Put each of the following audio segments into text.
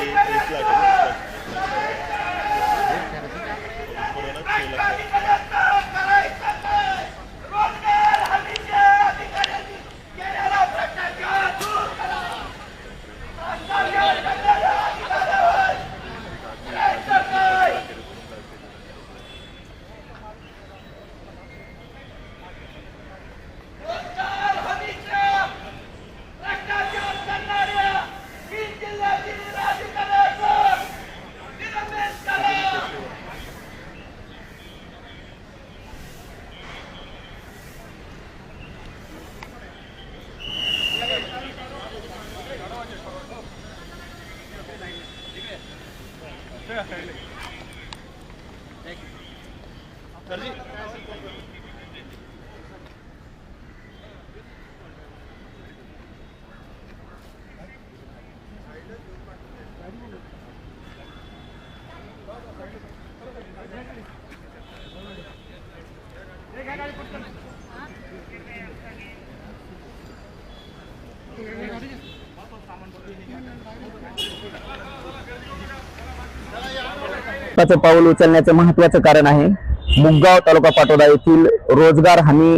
it's like a दर्जी सामान महत्वाचं पाऊल उचलण्याचं महत्वाचं कारण आहे. मुगगाव तालुका पाटोदा येथील रोजगार हमी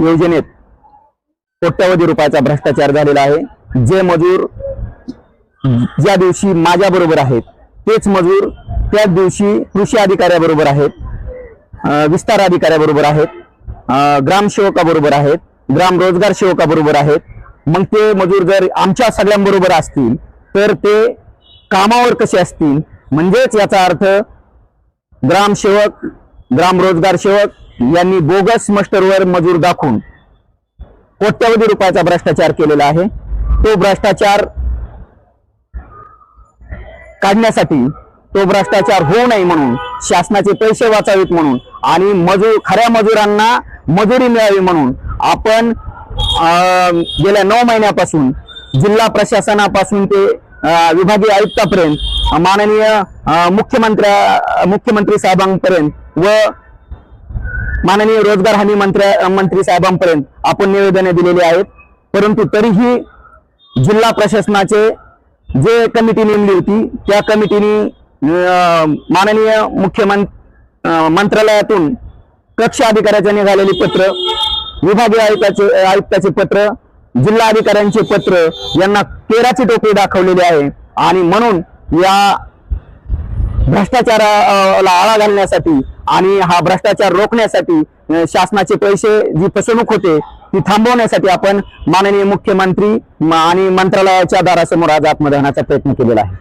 योजनेत कोट्यावधी रुपयाचा भ्रष्टाचार झालेला आहे. जे मजूर ज्या दिवशी माझ्या बरोबर आहेत तेच मजूर त्याच दिवशी कृषी अधिकाऱ्याबरोबर आहेत विस्तार अधिकाऱ्याबरोबर आहेत ग्रामसेवकाबरोबर आहेत ग्राम रोजगार सेवकाबरोबर आहेत. मग ते मजूर जर आमच्या सगळ्यांबरोबर असतील तर ते कामावर कसे असतील म्हणजेच याचा अर्थ ग्रामसेवक ग्रामरोजगार सेवक यांनी बोगस मस्टरवर मजूर दाखवून कोट्यावधी रुपयाचा भ्रष्टाचार केलेला आहे. तो भ्रष्टाचार काढण्यासाठी तो भ्रष्टाचार होऊ नये म्हणून शासनाचे पैसे वाचावेत म्हणून आणि मजूर खऱ्या मजुरांना मजुरी मिळावी म्हणून आपण गेल्या नऊ महिन्यापासून जिल्हा प्रशासनापासून ते विभागीय आयुक्तापर्यंत माननीय मुख्यमंत्र्या मुख्यमंत्री साहेबांपर्यंत व माननीय रोजगार हमी मंत्र्या मंत्री साहेबांपर्यंत आपण निवेदने दिलेली आहेत परंतु तरीही जिल्हा प्रशासनाचे जे कमिटी नेमली होती त्या कमिटीने अं, माननीय मुख्यमंत्री मंत्रालयातून कक्ष अधिकाऱ्याचे निघालेली पत्र विभागीय आयुक्ताचे आयुक्ताचे पत्र जिल्हा अधिकाऱ्यांचे पत्र यांना तेराची टोपी दाखवलेली आहे. आणि म्हणून या भ्रष्टाचाराला आळा घालण्यासाठी आणि हा भ्रष्टाचार रोखण्यासाठी शासनाचे पैसे जी फसवणूक होते ती थांबवण्यासाठी आपण माननीय मुख्यमंत्री आणि मंत्रालयाच्या दारासमोर आज आत्मदहनाचा प्रयत्न केलेला आहे.